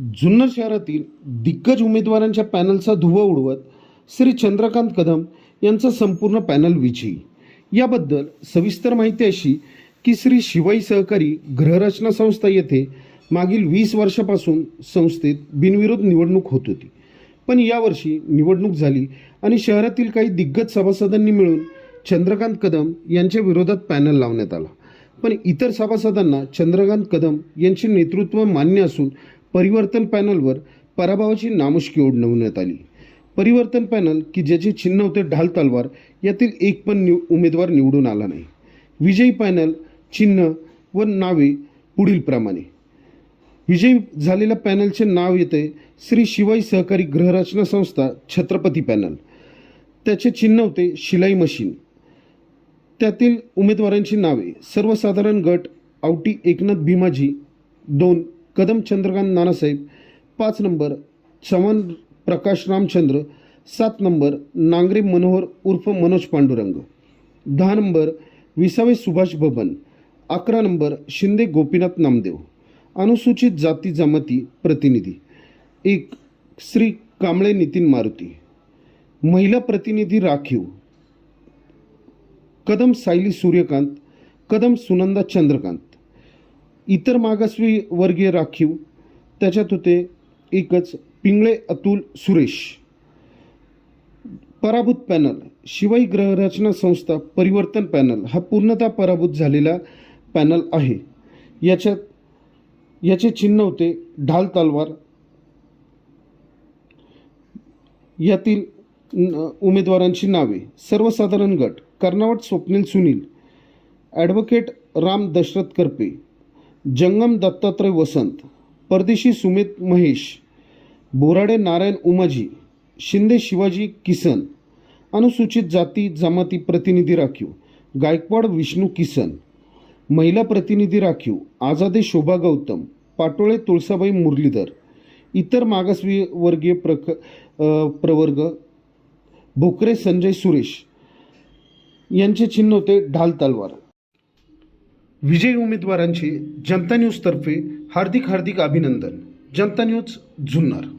जुन्नर शहरातील दिग्गज उमेदवारांच्या पॅनलचा धुवा उडवत श्री चंद्रकांत कदम यांचा संपूर्ण पॅनल विजयी. याबद्दल सविस्तर माहिती अशी की श्री शिवाई सहकारी गृहरचना संस्था येथे मागील वीस वर्षापासून संस्थेत बिनविरोध निवडणूक होत होती. पण यावर्षी निवडणूक झाली आणि शहरातील काही दिग्गज सभासदांनी मिळून चंद्रकांत कदम यांच्या विरोधात पॅनल लावण्यात आला. पण इतर सभासदांना चंद्रकांत कदम यांचे नेतृत्व मान्य असून परिवर्तन पॅनलवर पराभवाची नामुष्की ओढवण्यात आली. परिवर्तन पॅनल की ज्याचे चिन्ह होते ढाल तलवार यातील एक पण निव उमेदवार निवडून आला नाही. विजयी पॅनल चिन्ह व नावे पुढीलप्रमाणे विजयी झालेल्या पॅनलचे नाव येते श्री शिवाई सहकारी गृहरचना संस्था छत्रपती पॅनल. त्याचे चिन्ह होते शिलाई मशीन. त्यातील उमेदवारांची नावे सर्वसाधारण गट आवटी एकनाथ भीमाजी दोन कदम चंद्रकांत नानासाहेब पाच नंबर चव्हाण प्रकाश रामचंद्र सात नंबर नांगरे मनोहर उर्फ मनोज पांडुरंग दहा नंबर विसावे सुभाष बबन अकरा नंबर शिंदे गोपीनाथ नामदेव अनुसूचित जाती जमाती प्रतिनिधी एक श्री कांबळे नितीन मारुती महिला प्रतिनिधी राखीव कदम सायली सूर्यकांत कदम सुनंदा चंद्रकांत इतर मागासवी वर्गीय राखीव त्याच्यात होते एकच पिंगळे अतुल सुरेश. पराभूत पॅनल शिवाई ग्रहरचना संस्था परिवर्तन पॅनल हा पूर्णतः पराभूत झालेला पॅनल आहे. याच्यात याचे चिन्ह होते ढाल तलवार. यातील उमेदवारांची नावे सर्वसाधारण गट कर्नावट स्वप्नील सुनील ॲडव्होकेट राम दशरथ करपे जंगम दत्तात्रय वसंत परदेशी सुमित महेश बोराडे नारायण उमाजी शिंदे शिवाजी किसन अनुसूचित जाती जमाती प्रतिनिधी राखीव गायकवाड विष्णू किसन महिला प्रतिनिधी राखीव आझादे शोभा गौतम पाटोळे तुळसाबाई मुरलीधर इतर मागासवी वर्गीय प्रक प्रवर्ग भोकरे संजय सुरेश यांचे चिन्ह होते ढाल तलवार. विजयी उमेदवारांचे जनता न्यूजतर्फे हार्दिक हार्दिक अभिनंदन. जनता न्यूज जुन्नर.